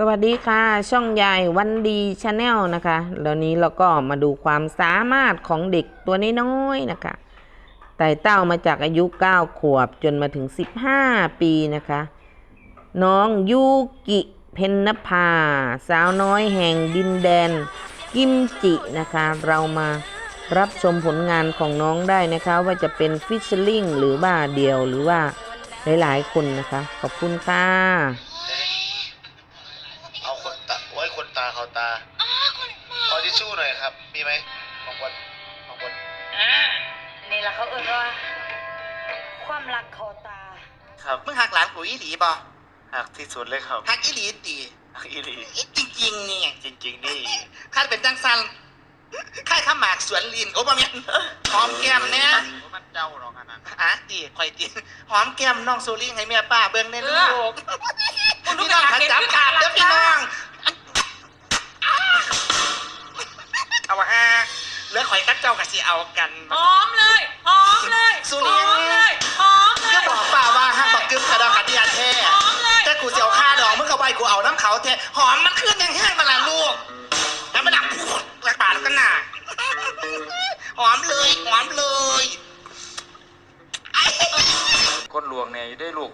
สวัสดีค่ะ ช่องยายวันดีชาแนลนะคะแล้วนี้เราก็มาดูความสามารถของเด็กตัวน้อยๆนะคะไต่เต้ามาจากอายุ 9 ขวบจนมาถึง 15 ปีนะคะ น้องยูกิเพนนภา สาวน้อยแห่งดินแดน กิมจินะคะ เรามารับชมผลงานของน้องได้นะคะ ว่าจะเป็นฟิชเชอร์ลิงหรือว่าเดียวหรือว่าหลายๆคนนะคะ ขอบคุณค่ะ ทิชชู่หน่อยครับ มีไหมของบนของบนนี่แหละเขาเอ่ยว่า ความรักเขาตา ครับมึงหักหลานกูอีหลีบ่หักที่สุดเลยครับหักอีหลีตีหักอีหลีอีจริงๆนี่จริงๆนี่ข้าเป็นจังสันข้าข้าหมากสวนลินโอ้บ่แม่นหอมแก้มเนี่ยมันเจ้าหรอกอันนั้นอะตีข่อยตีหอมแก้มน้องโซลิ่งให้เมียป้าเบิ่งในลูกคุณดูพี่น้องกระดาษถ้าเก็บจับที่ขาขาดดเด้อพี่น้อง เอาว่าฮะเหลือข่อยกับเจ้าก็สิเอากันหอมเลยหอมเลยสุหริอนทร์มเลยหอมเลยก็บอกป้าว่าห้ามบักกึมกระดองขัดยาแท้หอมเลยแต่กูเสียวค่าดอกมึงก็ไปกูเอาน้ำเขาแท้หอมมันขึ้นยังแห้งมาละลูกแล้วมันดับระบาดกันหนาหอมเลยหอมเลยคนหลวงเนี่ยอยู่ได้ลูก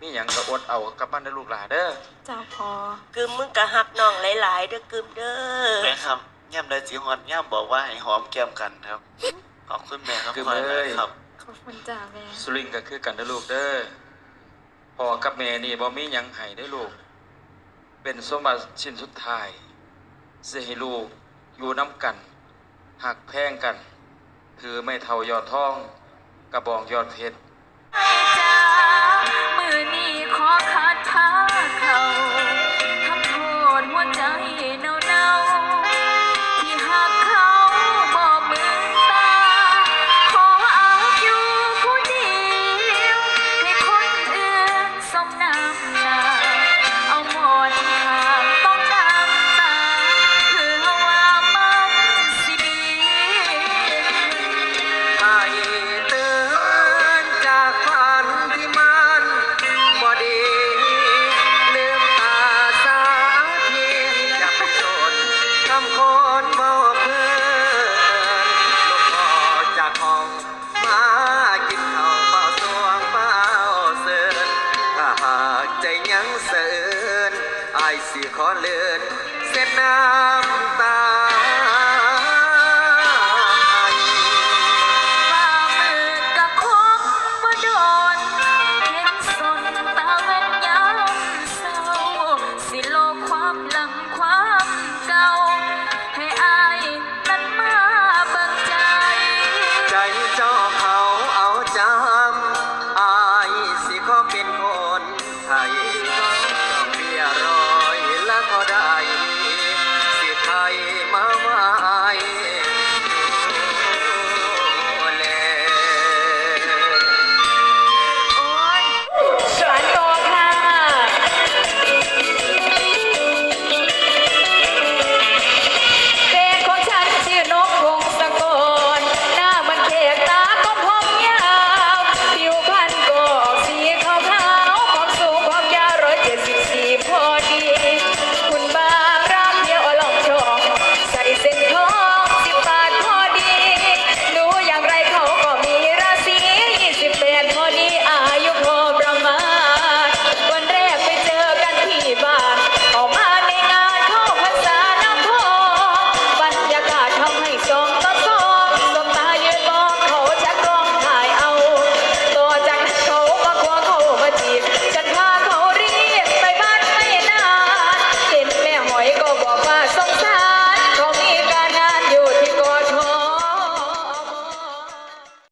มีหยังก็อดเอากลับบ้านได้ลูกหลาเด้อเจ้าพอกึมมึงกะหักน้องหลายๆเด้อกึมเด้อแม่ครับ ย่ำได้สีหอนย่ำบอกว่าให้หอมแก้มกันครับ ขอบคุณแม่ครับคอยนะครับ ขอบคุณจ้าแม่สุรินทร์ก็คือกันเด้อลูกเด้อพ่อกับแม่นี่บ่มีหยังให้ได้อลูก เป็นสมบัติชิ้นสุดท้ายสิให้ลูกอยู่น้ำกันหักแพงกัน คือไม่เท่ายอดทอง กระบองยอดเพชร จ้าายสิขอเลื่อนเส้นน้ำตาฝ่ามือก็คงบ่โดนเห็นสนตาเว้นยามเศร้าสิโลความหลังความเก่า